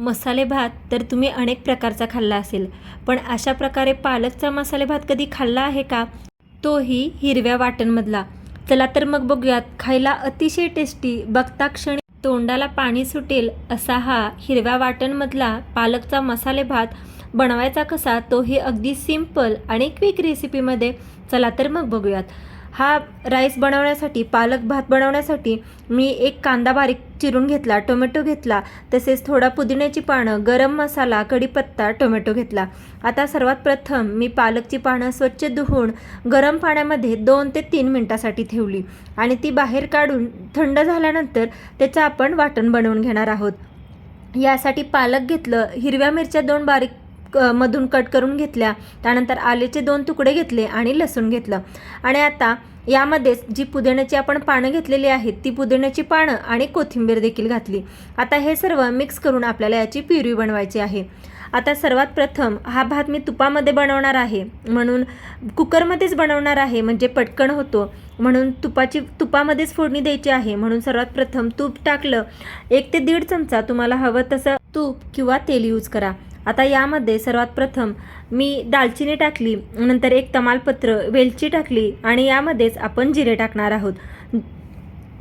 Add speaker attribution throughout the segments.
Speaker 1: मसाले भात तर तुम्ही अनेक प्रकारचा खाल्ला असेल. पण अशा प्रकारे पालकचा मसाले भात कधी खाल्ला आहे का? तोही हिरव्या वाटणमधला. चला तर मग बघूयात. खायला अतिशय टेस्टी बघता क्षणी तोंडाला पाणी सुटेल असा हा हिरव्या वाटणमधला पालकचा मसाले भात बनवायचा कसा? तोही अगदी सिंपल आणि क्विक रेसिपीमध्ये चला तर मग बघूयात. हा राईस बनवण्यासाठी पालक भात बनवण्यासाठी मी एक कांदा बारीक चिरून घेतला टोमॅटो घेतला तसेच थोडा पुदिन्याची पानं गरम मसाला कढीपत्ता टोमॅटो घेतला. आता सर्वात प्रथम मी पालकची पानं स्वच्छ धुवून गरम पाण्यामध्ये दोन ते तीन मिनटासाठी ठेवली आणि ती बाहेर काढून थंड झाल्यानंतर त्याचं आपण वाटण बनवून घेणार आहोत. यासाठी पालक घेतलं हिरव्या मिरच्या दोन बारीक मधून कट करून घेतल्या. त्यानंतर आलेचे दोन तुकडे घेतले आणि लसूण घेतलं. आणि आता यामध्येच जी पुदिन्याची आपण पानं घेतलेली आहेत ती पुदिन्याची पानं आणि कोथिंबीर देखील घातली. आता हे सर्व मिक्स करून आपल्याला याची प्युरी बनवायची आहे. आता सर्वात प्रथम हा भात मी तुपामध्ये बनवणार आहे. म्हणून कुकरमध्येच बनवणार आहे म्हणजे पटकन होतो. म्हणून तुपाची तुपामध्येच फोडणी द्यायची आहे. म्हणून सर्वात प्रथम तूप टाकलं. एक ते दीड चमचा तुम्हाला हवं तसं तूप किंवा तेल यूज करा. आता यामध्ये सर्वात प्रथम मी दालचिनी टाकली नंतर एक तमालपत्र वेलची टाकली आणि यामध्येच आपण जिरे टाकणार आहोत.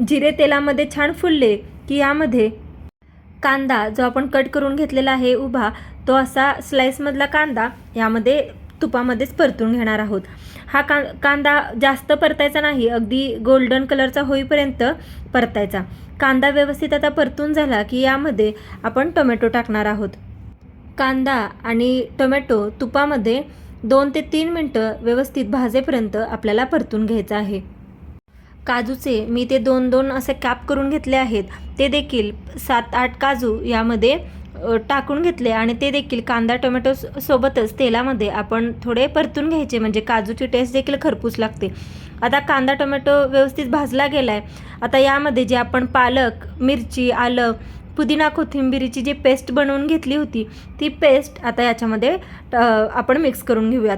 Speaker 1: जिरे तेलामध्ये छान फुलले की यामध्ये कांदा जो आपण कट करून घेतलेला आहे उभा तो असा स्लाईसमधला कांदा यामध्ये तुपामध्येच परतून घेणार आहोत. हा का कांदा जास्त परतायचा नाही अगदी गोल्डन कलरचा होईपर्यंत परतायचा. कांदा व्यवस्थित आता परतून झाला की यामध्ये आपण टोमॅटो टाकणार आहोत. कांदा आणि टोमॅटो तुपामध्ये दोन ते तीन मिनटं व्यवस्थित भाजेपर्यंत आपल्याला परतून घ्यायचं आहे. काजूचे मी ते दोन दोन असे कॅप करून घेतले आहेत. ते देखील सात आठ काजू यामध्ये टाकून घेतले आणि ते देखील कांदा टोमॅटो सोबतच तेलामध्ये आपण थोडे परतून घ्यायचे. म्हणजे काजूची टेस्ट देखील खरपूस लागते. आता कांदा टोमॅटो व्यवस्थित भाजला गेला आहे आता यामध्ये जे आपण पालक मिरची आलं पुदिना कोथिंबिरीची जी पेस्ट बनवून घेतली होती ती पेस्ट आता याच्यामध्ये आपण मिक्स करून घेऊयात.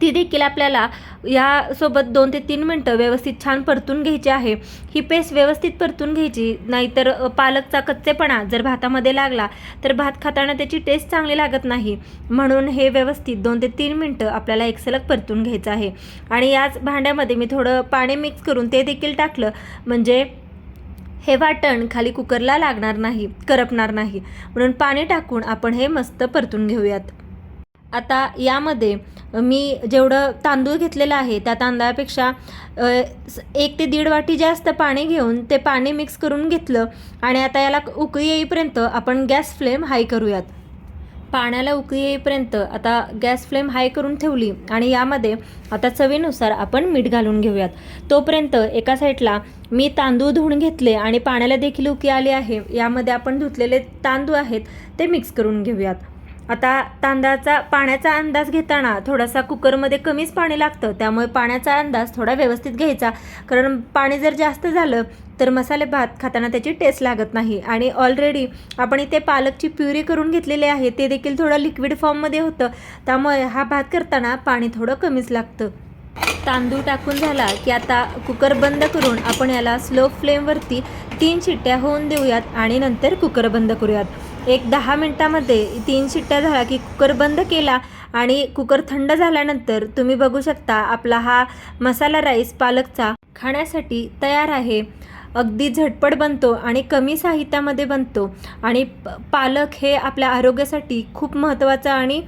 Speaker 1: ती देखील आपल्याला यासोबत दोन ते तीन मिनटं व्यवस्थित छान परतून घ्यायची आहे. ही पेस्ट व्यवस्थित परतून घ्यायची नाहीतर पालकचा कच्चेपणा जर भातामध्ये लागला तर भात खाताना त्याची टेस्ट चांगली लागत नाही. म्हणून हे व्यवस्थित दोन ते तीन मिनटं आपल्याला एकसलग परतून घ्यायचं आहे. आणि याच भांड्यामध्ये मी थोडं पाणी मिक्स करून ते देखील टाकलं. म्हणजे हे वाटण खाली कुकरला लागणार नाही करपणार नाही. म्हणून पाणी टाकून आपण हे मस्त परतून घेऊयात. आता यामध्ये मी जेवढं तांदूळ घेतलेलं आहे त्या तांदळापेक्षा एक ते दीड वाटी जास्त पाणी घेऊन ते पाणी मिक्स करून घेतलं आणि आता याला उकळी येईपर्यंत आपण गॅस फ्लेम हाय करूयात. पाण्याला उकळी येईपर्यंत आता गॅस फ्लेम हाय करून ठेवली आणि यामध्ये आता चवीनुसार आपण मीठ घालून घेऊयात. तोपर्यंत एका साईडला मी तांदूळ धुवून घेतले आणि पाण्याला देखील उकळी आली आहे. यामध्ये आपण धुतलेले तांदूळ आहेत ते मिक्स करून घेऊयात. आता तांदळाचा पाण्याचा अंदाज घेताना थोडासा कुकरमध्ये कमीच पाणी लागतं त्यामुळे पाण्याचा अंदाज थोडा व्यवस्थित घ्यायचा. कारण पाणी जर जास्त झालं तर मसाले भात खाताना त्याची टेस्ट लागत नाही. आणि ऑलरेडी आपण इथे पालकची प्युरी करून घेतलेली आहे ते देखील थोडं लिक्विड फॉर्ममध्ये होतं. त्यामुळे हा भात करताना पाणी थोडं कमीच लागतं. तांदूळ टाकून झाला की आता कुकर बंद करून आपण याला स्लो फ्लेमवरती तीन शिट्ट्या होऊन देऊयात आणि नंतर कुकर बंद करूयात. एक दहा मिनटामध्ये तीन शिट्ट्या झाला की कुकर बंद केला आणि कुकर थंड झाल्यानंतर तुम्ही बघू शकता आपला हा मसाला राईस पालकचा खाण्यासाठी तयार आहे. अगदी झटपट बनतो आणि कमी साहित्यामध्ये बनतो. आणि प- पालक हे आपल्या आरोग्यासाठी खूप महत्त्वाचं आणि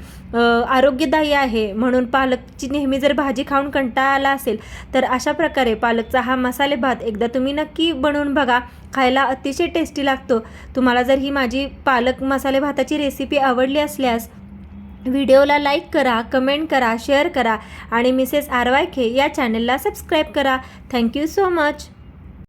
Speaker 1: आरोग्यदायी आहे. म्हणून पालकची नेहमी जर भाजी खाऊन कंटाळा आला असेल तर अशा प्रकारे पालकचा हा मसाले भात एकदा तुम्ही नक्की बनवून बघा. खायला अतिशय टेस्टी लागतो. तुम्हाला जर ही माझी पालक मसाले भाताची रेसिपी आवडली असल्यास व्हिडिओला लाईक करा कमेंट करा शेअर करा आणि मिसेस आर वाय खे या चॅनलला सबस्क्राईब करा. Thank you so much.